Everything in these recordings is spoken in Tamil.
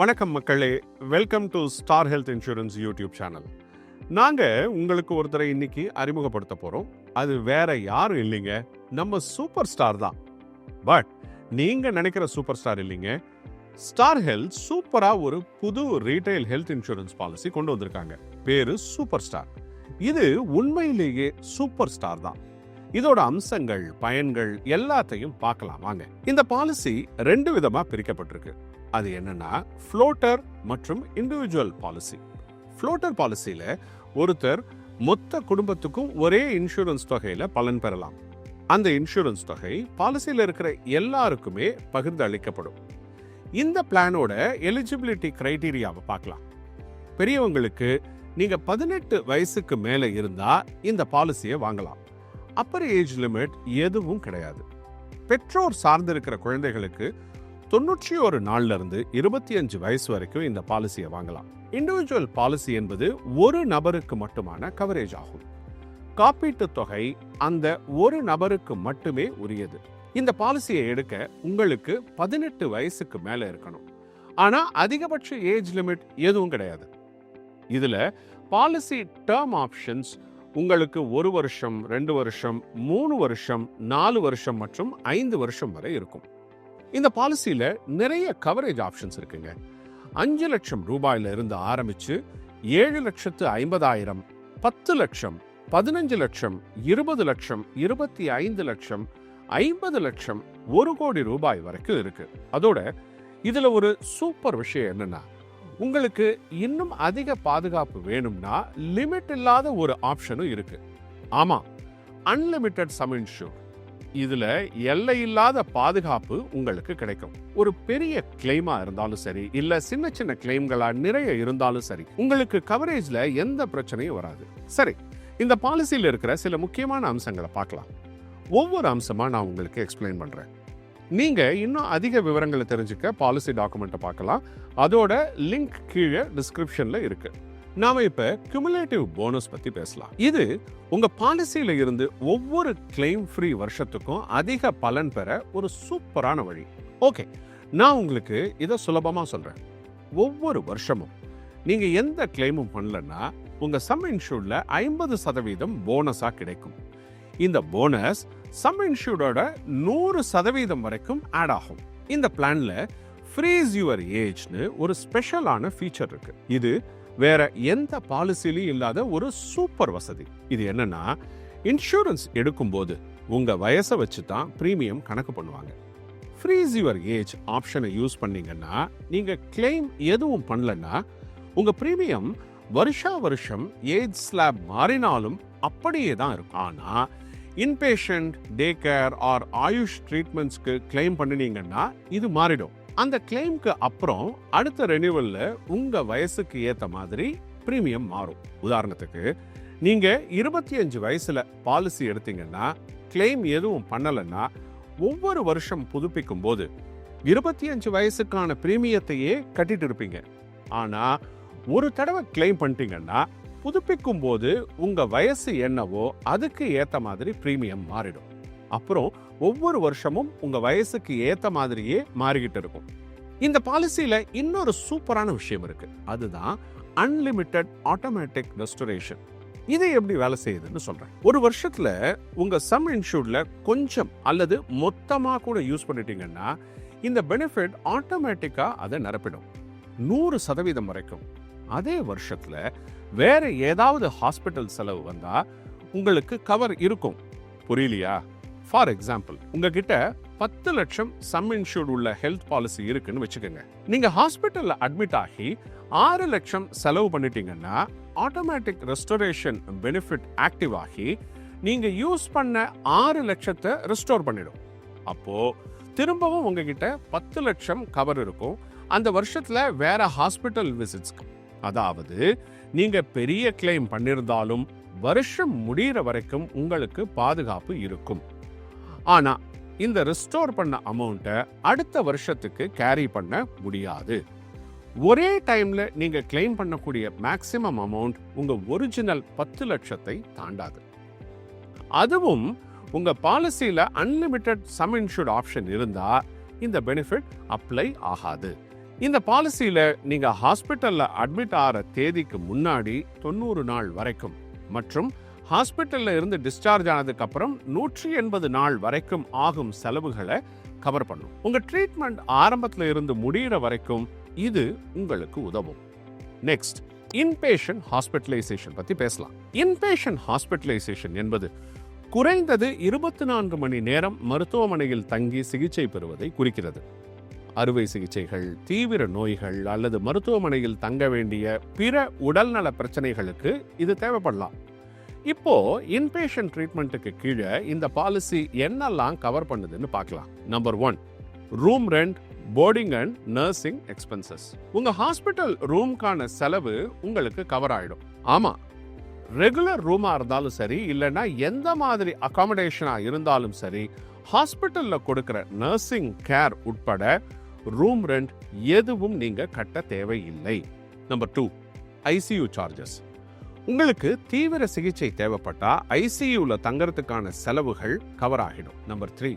வணக்கம் மக்களே. Welcome to Star Health insurance YouTube channel நாங்கள் உங்களுக்கு ஒருத்தரை இன்னைக்கு அறிமுகப்படுத்த போகிறோம் அது வேற யாரும் இல்லைங்க. நம்ம சூப்பர் ஸ்டார் தான். பட் நீங்கள் நினைக்கிற சூப்பர் ஸ்டார் இல்லைங்க. ஸ்டார் ஹெல்த் சூப்பராக ஒரு புது ரீட்டைல் ஹெல்த் இன்சூரன்ஸ் பாலிசி கொண்டு வந்திருக்காங்க. பேரு சூப்பர் ஸ்டார் இது உண்மையிலேயே சூப்பர் ஸ்டார் தான். இதோட அம்சங்கள் பயன்கள் எல்லாத்தையும் பார்க்கலாம். வாங்க. இந்த பாலிசி ரெண்டு விதமாக பிரிக்கப்பட்டிருக்கு. அது என்னன்னா ஃப்ளோட்டர் மற்றும் இண்டிவிஜுவல் பாலிசி ஃப்ளோட்டர் பாலிசியில் ஒருத்தர் மொத்த குடும்பத்துக்கும் ஒரே இன்சூரன்ஸ் தொகையில் பலன் பெறலாம். அந்த இன்சூரன்ஸ் தொகை பாலிசியில் இருக்கிற எல்லாருக்குமே பகிர்ந்து அளிக்கப்படும். இந்த பிளானோட எலிஜிபிலிட்டி கிரைட்டீரியாவை பார்க்கலாம் பெரியவங்களுக்கு நீங்கள் பதினெட்டு வயசுக்கு மேலே இருந்தால் இந்த பாலிசியை வாங்கலாம். அப்பர் ஏஜ் லிமிட் எதுவும் கிடையாது. பெற்றோர் சார்ந்திருக்கிற குழந்தைகளுக்கு தொண்ணூற்றி ஒரு நாள்ல இருந்து இருபத்தி அஞ்சு வயசு வரைக்கும் இந்த பாலிசியை வாங்கலாம். இண்டிவிஜுவல் பாலிசி என்பது ஒரு நபருக்கு மட்டுமான கவரேஜ் ஆகும். காப்பீட்டு தொகை அந்த ஒரு நபருக்கு மட்டுமே உரியது. இந்த பாலிசியை எடுக்க உங்களுக்கு பதினெட்டு வயசுக்கு மேல இருக்கணும். ஆனா அதிகபட்ச ஏஜ் லிமிட் எதுவும் கிடையாது. இதுல பாலிசி டேர்ம் ஆப்ஷன்ஸ் உங்களுக்கு ஒரு வருஷம் ரெண்டு வருஷம் மூணு வருஷம் நாலு வருஷம் மற்றும் ஐந்து வருஷம் வரை இருக்கும். இந்த பாலிசியில நிறைய கவரேஜ் ஆப்ஷன்ஸ் இருக்குங்க. அஞ்சு லட்சம் ரூபாயில இருந்து ஆரம்பிச்சு ஏழு லட்சத்து ஐம்பதாயிரம் பத்து லட்சம் பதினஞ்சு லட்சம் இருபது லட்சம் இருபத்தி ஐந்து லட்சம் ஐம்பது லட்சம் ஒரு கோடி ரூபாய் வரைக்கும் இருக்கு. அதோட இதுல ஒரு சூப்பர் விஷயம் என்னன்னா உங்களுக்கு இன்னும் அதிக பாதுகாப்பு வேணும்னா லிமிட் இல்லாத ஒரு ஆப்ஷனும் இருக்கு. ஆமா அன்லிமிட்டெட் சம் இன்சூர் இதுல எல்லை இல்லாத பாதுகாப்பு உங்களுக்கு கிடைக்கும். ஒரு பெரிய கிளைமா இருந்தாலும் சரி இல்ல சின்ன சின்ன கிளைம்களா நிறைய இருந்தாலும் சரி உங்களுக்கு கவரேஜ்ல எந்த பிரச்சனையும் வராது. சரி இந்த பாலிசியில் இருக்கிற சில முக்கியமான அம்சங்களை பார்க்கலாம். ஒவ்வொரு அம்சமா நான் உங்களுக்கு எக்ஸ்பிளைன் பண்றேன். நீங்க இன்னும் அதிக விவரங்களை தெரிஞ்சுக்க பாலிசி டாக்குமெண்ட்டை பார்க்கலாம். அதோட லிங்க் கீழே டிஸ்கிரிப்ஷன்ல இருக்கு. நாம இப்ப குமுலேட்டிவ் போனஸ் பத்தி பேசலாம். இது உங்க பாலிசியில இருந்து ஒவ்வொரு கிளைம் ஃப்ரீ வருஷத்துக்கும் அதிக பலன் பெற ஒரு சூப்பரான வழி. ஓகே நான் உங்களுக்கு இதை சுலபமா சொல்றேன். ஒவ்வொரு வருஷமும் நீங்க எந்த கிளைமும் பண்ணலன்னா உங்க சம் இன்சூர்ட்ல ஐம்பது சதவீதம் போனஸா கிடைக்கும். இந்த போனஸ் சம் இன்சூர்டோட நூறு சதவீதம் வரைக்கும் ஆட் ஆகும். இந்த பிளான்ல ஃப்ரீஸ் யுவர் ஏஜ்னு ஒரு ஸ்பெஷலான ஃபீச்சர் இருக்கு. இது வேற எந்த பாலிசிலையும் இல்லாத ஒரு சூப்பர் வசதி. இது என்னன்னா இன்சூரன்ஸ் எடுக்கும்போது உங்க வயசை வச்சு தான் ப்ரீமியம் கணக்கு பண்ணுவாங்க. ஃப்ரீஸ் யுவர் ஏஜ் ஆப்ஷனை யூஸ் பண்ணீங்கன்னா நீங்க கிளைம் எதுவும் பண்ணலன்னா உங்க ப்ரீமியம் வருஷா வருஷம் ஏஜ் ஸ்லாப் மாறினாலும் அப்படியே தான் இருக்கும். ஆனா inpatient day care or AYUSH ட்ரீட்மெண்ட்ஸ்க்கு claim பண்ணினீங்கன்னா இது மாறிடும். அந்த கிளைம்க்கு அப்புறம் அடுத்த ரெனியூவல்ல உங்க வயசுக்கு ஏத்த மாதிரி பிரீமியம் மாறும். உதாரணத்துக்கு நீங்க இருபத்தி அஞ்சு வயசுல பாலிசி எடுத்தீங்கன்னா கிளைம் எதுவும் பண்ணலைன்னா ஒவ்வொரு வருஷம் புதுப்பிக்கும் போது இருபத்தி அஞ்சு வயசுக்கான பிரீமியத்தையே கட்டிட்டு இருப்பீங்க. ஆனா ஒரு தடவை கிளைம் பண்ணிட்டீங்கன்னா புதுப்பிக்கும் போது உங்க வயசு என்னவோ அதுக்கு ஏத்த மாதிரி பிரீமியம் மாறிடும். அப்புறம் ஒவ்வொரு வருஷமும் உங்கள் வயசுக்கு ஏற்ற மாதிரியே மாறிக்கிட்டு இருக்கும். இந்த பாலிசியில் இன்னொரு சூப்பரான விஷயம் இருக்குது அதுதான் அன்லிமிட்டெட் ஆட்டோமேட்டிக் ரெஸ்டரேஷன் இது எப்படி வேலை செய்யுதுன்னு சொல்கிறேன் ஒரு வருஷத்தில் உங்கள் சம் இன்ஷூர்டில் கொஞ்சம் அல்லது மொத்தமாக கூட யூஸ் பண்ணிட்டீங்கன்னா இந்த பெனிஃபிட் ஆட்டோமேட்டிக்காக அதை நிரப்பிடும். நூறு சதவீதம் வரைக்கும். அதே வருஷத்தில் வேறு ஏதாவது ஹாஸ்பிட்டல் செலவு வந்தால் உங்களுக்கு கவர் இருக்கும். புரியலையா? ஃபார் எக்ஸாம்பிள் உங்ககிட்ட பத்து லட்சம் சம் இன்சூர்ட் உள்ள ஹெல்த் பாலிசி இருக்குன்னு வச்சுக்கோங்க. நீங்க ஹாஸ்பிட்டல்ல அட்மிட் ஆகி ஆறு லட்சம் செலவு பண்ணிட்டீங்கன்னா ஆட்டோமேட்டிக் ரெஸ்டோரேஷன் பெனிஃபிட் ஆக்டிவ் ஆகி நீங்க யூஸ் பண்ண ஆறு லட்சத்தை ரெஸ்டோர் பண்ணிடும். அப்போ திரும்பவும் உங்ககிட்ட பத்து லட்சம் கவர் இருக்கும். அந்த வருஷத்துல வேற ஹாஸ்பிட்டல் விசிட்ஸ்க்கு அதாவது நீங்க பெரிய கிளைம் பண்ணியிருந்தாலும் வருஷம் முடிகிற வரைக்கும் உங்களுக்கு பாதுகாப்பு இருக்கும். ஆனா இந்த ரெஸ்டோர் பண்ண அமௌண்ட்டை அடுத்த வருஷத்துக்கு கேரி பண்ண முடியாது. ஒரே டைம்ல நீங்க கிளைம் பண்ணக்கூடிய மேக்சிமம் அமௌண்ட் உங்க ஒரிஜினல் பத்து லட்சத்தை தாண்டாது. அதுவும் உங்க பாலிசியில அன்லிமிட்டெட் சம் இன்சூர்ட் ஆப்ஷன் இருந்தா இந்த பெனிஃபிட் அப்ளை ஆகாது. இந்த பாலிசியில நீங்க ஹாஸ்பிட்டல்ல அட்மிட் ஆகிற தேதிக்கு முன்னாடி தொண்ணூறு நாள் வரைக்கும் மற்றும் ஹாஸ்பிட்டலில் இருந்து டிஸ்சார்ஜ் ஆனதுக்கு அப்புறம் நூற்றி எண்பது நாள் வரைக்கும் ஆகும் செலவுகளை கவர் பண்ணும். உங்க ட்ரீட்மெண்ட் ஆரம்பத்தில் இருந்து முடியிற வரைக்கும் இது உங்களுக்கு உதவும். நெக்ஸ்ட் இன்பேஷன் ஹாஸ்பிட்டலைசேஷன் பத்தி பேசலாம். இன்பேஷன் ஹாஸ்பிட்டலைசேஷன் என்பது குறைந்தது இருபத்தி நான்கு மணி நேரம் மருத்துவமனையில் தங்கி சிகிச்சை பெறுவதை குறிக்கிறது. அறுவை சிகிச்சைகள் தீவிர நோய்கள் அல்லது மருத்துவமனையில் தங்க வேண்டிய பிற உடல்நல பிரச்சனைகளுக்கு இது தேவைப்படலாம். இப்போ இன்பேஷன் ட்ரீட்மெண்ட்டுக்கு கீழே இந்த பாலிசி என்னெல்லாம் கவர் பண்ணுதுன்னு பார்க்கலாம். Number one room rent boarding and nursing expenses உங்க ஹாஸ்பிட்டல் ரூம்க்கான செலவு உங்களுக்கு கவர் ஆயிடும். ஆமா ரெகுலர் ரூமா இருந்தாலும் சரி இல்லைன்னா எந்த மாதிரி அகாமடேஷனா இருந்தாலும் சரி ஹாஸ்பிட்டல்ல கொடுக்கிற நர்சிங் கேர் உட்பட ரூம் ரெண்ட் எதுவும் நீங்க கட்ட தேவையில்லை. நம்பர் டூ ஐசியூ சார்ஜஸ் உங்களுக்கு தீவிர சிகிச்சை தேவைப்பட்டா ஐசியூல தங்கறதுக்கான செலவுகள் கவர் ஆகிடும். நம்பர் த்ரீ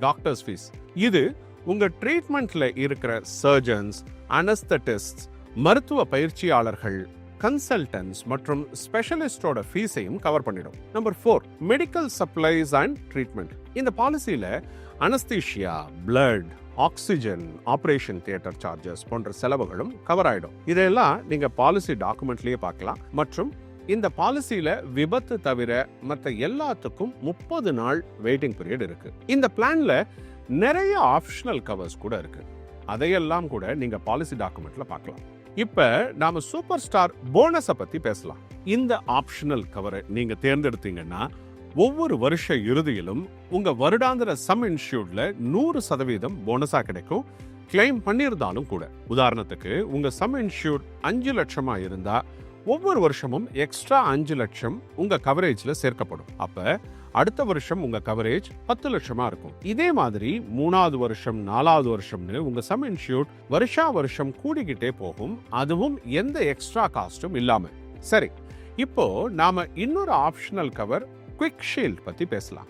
டாக்டர்ஸ் ஃபீஸ் இது உங்க ட்ரீட்மெண்ட்ல இருக்கிற சர்ஜன்ஸ் அனஸ்தட்டிஸ்ட் மருத்துவ பயிற்சியாளர்கள் கன்சல்டன்ஸ் மற்றும் ஸ்பெஷலிஸ்டோட ஃபீஸையும் கவர் பண்ணிடும். Number four medical supplies and treatment இந்த பாலிசியில anaesthesia blood oxygen operation theatre charges போன்ற செலவுகளும் கவர் ஆயிடும். இதையெல்லாம் நீங்க பாலிசி டாக்குமெண்ட்லயே பார்க்கலாம். மற்றும் இந்த பாலிசியில விபத்து தவிர மற்ற எல்லாத்துக்கும் முப்பது நாள் வெயிட்டிங் பீரியட் இருக்கு. இந்த பிளான்ல நிறைய ஆப்ஷனல் கவர்ஸ் கூட இருக்கு. அதையெல்லாம் கூட நீங்க பாலிசி டாக்குமெண்ட்ல பார்க்கலாம். இப்ப நாம சூப்பர் ஸ்டார் போனஸை பத்தி பேசலாம். இந்த ஆப்ஷனல் கவரை நீங்க தேர்ந்தெடுத்தீங்கன்னா ஒவ்வொரு வருஷ இறுதியிலும் உங்க வருடாந்திர சம் இன்சூர்ட்ல நூறு சதவீதம் போனஸா கிடைக்கும். கிளைம் பண்ணியிருந்தாலும் கூட. உதாரணத்துக்கு உங்க சம் இன்சூர் அஞ்சு லட்சமா இருந்தா ஒவ்வொரு வருஷமும் எக்ஸ்ட்ரா அஞ்சு லட்சம் உங்க கவரேஜ்ல சேர்க்கப்படும். அப்ப அடுத்த வருஷம் உங்க கவரேஜ் பத்து லட்சமா இருக்கும். இதே மாதிரி மூணாவது வருஷம் நாலாவது வருஷம்னு உங்க சம் இன்ஷியூட் வருஷா வருஷம் கூடிக்கிட்டே போகும். அதுவும் எந்த எக்ஸ்ட்ரா காஸ்டும் இல்லாம. சரி இப்போ நாம இன்னொரு ஆப்ஷனல் கவர் குவிக் ஷீல்ட் பற்றி பேசலாம்.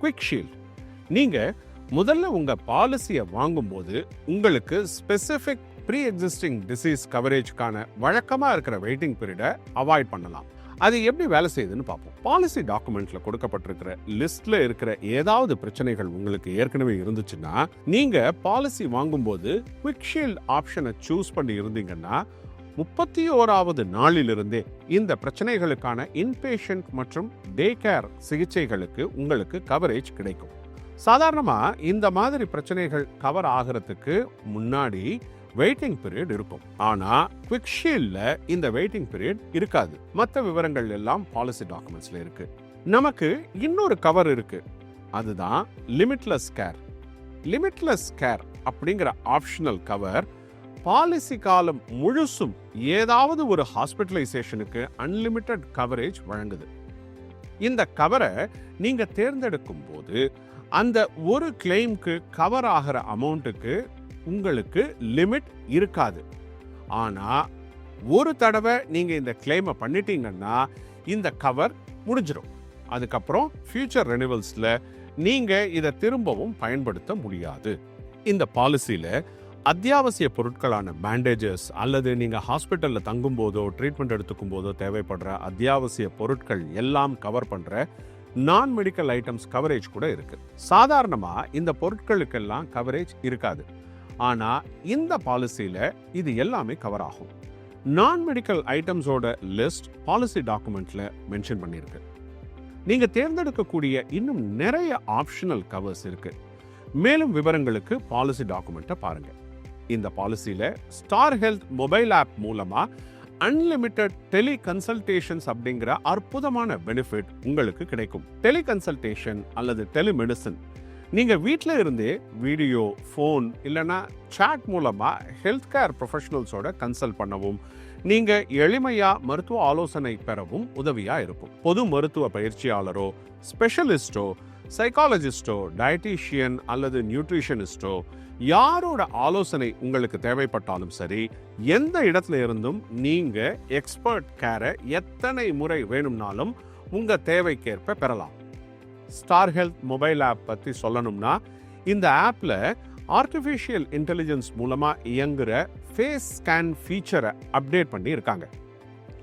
குவிக் ஷீல்ட் நீங்கள் முதல்ல உங்கள் பாலிசியை வாங்கும்போது உங்களுக்கு ஸ்பெசிஃபிக் ப்ரீ எக்ஸிஸ்டிங் டிசீஸ் கவரேஜ்க்கான வழக்கமாக இருக்கிற வெயிட்டிங் பீரியடை அவாய்ட் பண்ணலாம். அது எப்படி வேலை செய்யுதுன்னு பார்ப்போம். பாலிசி டாக்குமெண்ட்ல கொடுக்கப்பட்டிருக்கிற லிஸ்ட்ல இருக்கிற ஏதாவது பிரச்சனைகள் உங்களுக்கு ஏற்கனவே இருந்துச்சுன்னா நீங்க பாலிசி வாங்கும்போது குவிக் ஷீல்ட் ஆப்ஷனை சூஸ் பண்ணி இருந்தீங்கன்னா முப்பத்தி ஓராவது நாளிலிருந்தே இந்த பிரச்சனைகளுக்கான இன்பேஷண்ட் மற்றும் டே கேர் சிகிச்சைகளுக்கு உங்களுக்கு கவரேஜ் கிடைக்கும். சாதாரணமாக இந்த மாதிரி பிரச்சனைகள் கவர் ஆகிறதுக்கு முன்னாடி வெயிட்டிங் பீரியட் இருக்கும். ஆனா குவிக் ஷீல்ட்ல இந்த வெயிட்டிங் பீரியட் இருக்காது. மற்ற விவரங்கள் எல்லாம் பாலிசி டாக்குமெண்ட்ஸ்ல இருக்கு. நமக்கு இன்னொரு கவர் இருக்கு. அதுதான் லிமிட்லெஸ் கேர் லிமிட்லெஸ் கேர் அப்படிங்கிற ஆப்ஷனல் கவர் பாலிசி காலம் முழுசும் ஏதாவது ஒரு ஹாஸ்பிட்டலைசேஷனுக்கு அன்லிமிட்டெட் கவரேஜ் வழங்குது. இந்த கவரை நீங்க தேர்ந்தெடுக்கும் போது அந்த ஒரு கிளைம்க்கு கவர் ஆகிற அமௌண்ட்டுக்கு உங்களுக்கு லிமிட் இருக்காது. ஆனால் ஒரு தடவை நீங்கள் இந்த கிளைமை பண்ணிட்டீங்கன்னா இந்த கவர் முடிஞ்சிடும் அதுக்கப்புறம் ஃபியூச்சர் ரெனிவல்ஸில் நீங்கள் இதை திரும்பவும் பயன்படுத்த முடியாது. இந்த பாலிசியில் அத்தியாவசிய பொருட்களான பேண்டேஜஸ் அல்லது நீங்கள் ஹாஸ்பிட்டலில் தங்கும் போதோ ட்ரீட்மெண்ட் எடுத்துக்கும் போதோ தேவைப்படுற அத்தியாவசிய பொருட்கள் எல்லாம் கவர் பண்ணுற நான் மெடிக்கல் ஐட்டம்ஸ் கவரேஜ் கூட இருக்குது சாதாரணமாக இந்த பொருட்களுக்கெல்லாம் கவரேஜ் இருக்காது. ஆனால் இந்த பாலிசியில் இது எல்லாமே கவர் ஆகும். நான் மெடிக்கல் ஐட்டம்ஸோட லிஸ்ட் பாலிசி டாக்குமெண்ட்ல மென்ஷன் பண்ணியிருக்கு நீங்க தேர்ந்தெடுக்கக்கூடிய இன்னும் நிறைய ஆப்ஷனல் கவர்ஸ் இருக்கு. மேலும் விவரங்களுக்கு பாலிசி டாக்குமெண்ட்டை பாருங்கள் இந்த பாலிசியில் ஸ்டார் ஹெல்த் மொபைல் ஆப் மூலமாக அன்லிமிட்டெட் டெலி கன்சல்டேஷன்ஸ் அப்படிங்கிற அற்புதமான பெனிஃபிட் உங்களுக்கு கிடைக்கும். டெலி கன்சல்டேஷன் அல்லது டெலிமெடிசன். நீங்கள் வீட்டில் இருந்தே வீடியோ ஃபோன் இல்லைன்னா சாட் மூலமாக ஹெல்த் கேர் ப்ரொஃபஷனல்ஸோட கன்சல்ட் பண்ணவும் நீங்கள் எளிமையாக மருத்துவ ஆலோசனை பெறவும் உதவியாக இருக்கும். பொது மருத்துவ பயிற்சியாளரோ ஸ்பெஷலிஸ்டோ சைக்காலஜிஸ்டோ டயட்டீஷியன் அல்லது நியூட்ரிஷனிஸ்டோ யாரோட ஆலோசனை உங்களுக்கு தேவைப்பட்டாலும் சரி எந்த இடத்துல இருந்தும் நீங்க எக்ஸ்பர்ட் கேரை எத்தனை முறை வேணும்னாலும் உங்க தேவைக்கேற்ப பெறலாம். ஸ்டார் ஹெல்த் மொபைல் ஆப் பற்றி சொல்லணும்னா இந்த ஆப்பில் ஆர்டிஃபிஷியல் இன்டெலிஜென்ஸ் மூலமா இயங்குற ஃபேஸ் ஸ்கேன் ஃபீச்சரை அப்டேட் பண்ணி இருக்காங்க.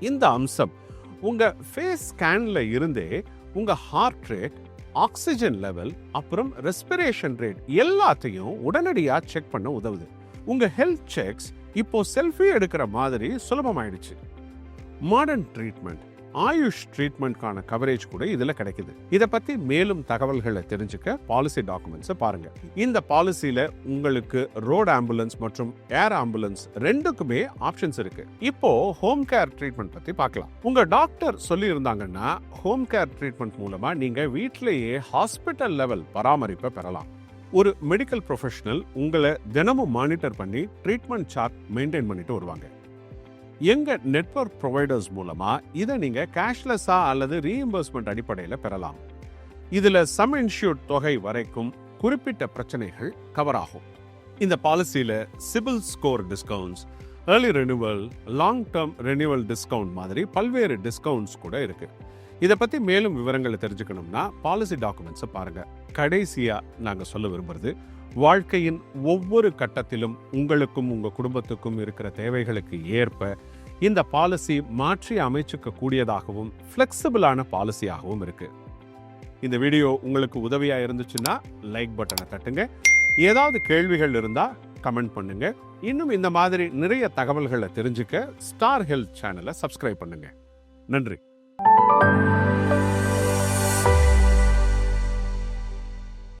இந்த அம்சம் உங்க ஃபேஸ் ஸ்கேன்ல இருந்தே உங்க ஹார்ட் ரேட் ஆக்சிஜன் லெவல் அப்புறம் ரெஸ்பிரேஷன் ரேட் எல்லாத்தையும் உடனடியாக செக் பண்ண உதவுது. உங்கள் ஹெல்த் செக்ஸ் இப்போ செல்ஃபி எடுக்கிற மாதிரி சுலபமாயிடுச்சு. மாடர்ன் ட்ரீட்மெண்ட் ஆயுஷ் ட்ரீட்மெண்ட்கான கவரேஜ் கூட இதில் கிடைக்குது. இதை பற்றி மேலும் தகவல்களை தெரிஞ்சுக்க பாலிசி டாக்குமெண்ட்ஸை பாருங்கள் இந்த பாலிசியில் உங்களுக்கு ரோட் ஆம்புலன்ஸ் மற்றும் ஏர் ஆம்புலன்ஸ் ரெண்டுக்குமே ஆப்ஷன்ஸ் இருக்கு. இப்போ ஹோம் கேர் ட்ரீட்மெண்ட் பற்றி பார்க்கலாம். உங்கள் டாக்டர் சொல்லி இருந்தாங்கன்னா ஹோம் கேர் ட்ரீட்மெண்ட் மூலமாக நீங்கள் வீட்டிலேயே ஹாஸ்பிட்டல் லெவல் பராமரிப்பை பெறலாம். ஒரு மெடிக்கல் ப்ரொஃபஷனல் உங்களை தினமும் மானிட்டர் பண்ணி ட்ரீட்மெண்ட் சார்ட் மெயின்டைன் பண்ணிட்டு வருவாங்க. எங்கள் நெட்வொர்க் ப்ரொவைடர்ஸ் மூலமாக இதை நீங்கள் கேஷ்லெஸ்ஸாக அல்லது ரீஎம்பர்ஸ்மெண்ட் அடிப்படையில் பெறலாம். இதில் சம் இன்ஷூர்ட் தொகை வரைக்கும் குறிப்பிட்ட பிரச்சனைகள் கவர் ஆகும். இந்த பாலிசியில் CIBIL score discounts early renewal long term renewal discount மாதிரி பல்வேறு டிஸ்கவுண்ட்ஸ் கூட இருக்குது இதை பற்றி மேலும் விவரங்களை தெரிஞ்சுக்கணும்னா பாலிசி டாக்குமெண்ட்ஸை பாருங்கள் கடைசியாக நாங்கள் சொல்ல விரும்புறது வாழ்க்கையின் ஒவ்வொரு கட்டத்திலும் உங்களுக்கும் உங்கள் குடும்பத்துக்கும் இருக்கிற தேவைகளுக்கு ஏற்ப இந்த பாலிசி மாற்றி அமைச்சுக்க கூடியதாகவும் ஃப்ளெக்சிபிளான பாலிசியாகவும் இருக்கு. இந்த வீடியோ உங்களுக்கு உதவியா இருந்துச்சுன்னா லைக் பட்டனை தட்டுங்க. ஏதாவது கேள்விகள் இருந்தா கமெண்ட் பண்ணுங்க. இன்னும் இந்த மாதிரி நிறைய தகவல்களை தெரிஞ்சுக்க ஸ்டார் ஹெல்த் சேனலை சப்ஸ்கிரைப் பண்ணுங்க. நன்றி.